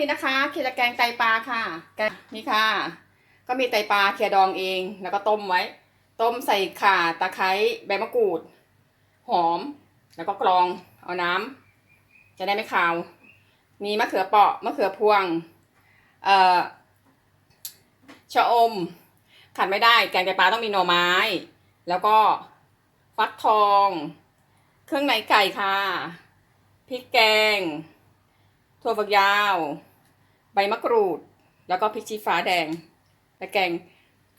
นี่นะคะเคียจะแกงไตปลาค่ะแกงนี่ค่ะ ก็มีไตปลาเคียดองเองแล้วก็ต้มไว้ ต้มใส่ข่าตะไคร้ใบมะกรูด หอม แล้วก็กรองเอาน้ำจะได้ไม่คาว มีมะเขือเปราะมะเขือพวง เอ่อชะอมขาดไม่ได้แกงไตปลาต้องมีหน่อไม้ แล้วก็ฟักทอง เครื่องในไก่ค่ะพริกแกงถั่วฝักยาว ใบมะกรูด แล้วก็พริกชี้ฟ้าแดงและแกง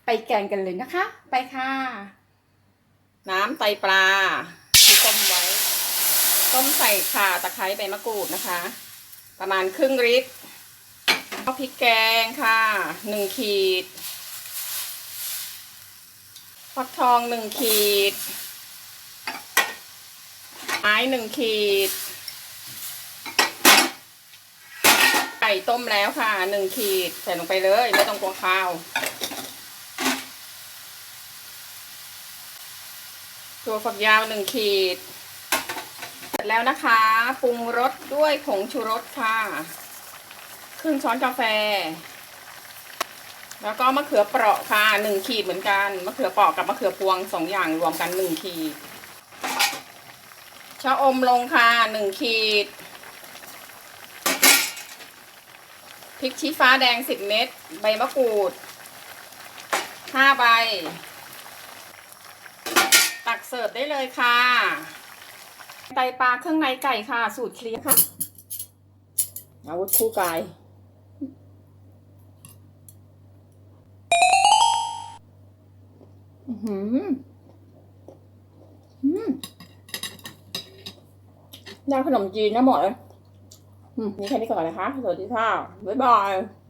ไปแกงกันเลยนะคะ ไปค่ะ น้ำไตปลาที่ต้มไว้ ต้มใส่ข่าตะไคร้ใบมะกรูดนะคะ ประมาณครึ่งลิตรก็พริกแกงค่ะหนึ่งขีดฟักทองหนึ่งขีดไม้หนึ่งขีด ไก่ต้มแล้วค่ะหนึ่งขีดใส่ลงไปเลยไม่ต้องกลัวข้าว ตัวฝักยาวหนึ่งขีด เสร็จแล้วนะคะ ปรุงรสด้วยผงชูรสค่ะครึ่งช้อนกาแฟ แล้วก็มะเขือเปราะค่ะหนึ่งขีดเหมือนกันมะเขือเปราะกับมะเขือพวงสองอย่างรวมกันหนึ่งขีดชะอมลงค่ะหนึ่งขีด พริกชี้ฟ้าแดงสิบเม็ด ใบมะกรูดห้าใบ ตักเสิร์ฟได้เลยค่ะ ไตปลาเครื่องในไก่ค่ะ สูตรเคลียร์ค่ะ อาวุธคู่กายอือหืออืมได้ขนมจีนนะหมดเลยอืม นี่แค่นี้ก่อนนะคะ สวัสดีค่ะ บ๊ายบาย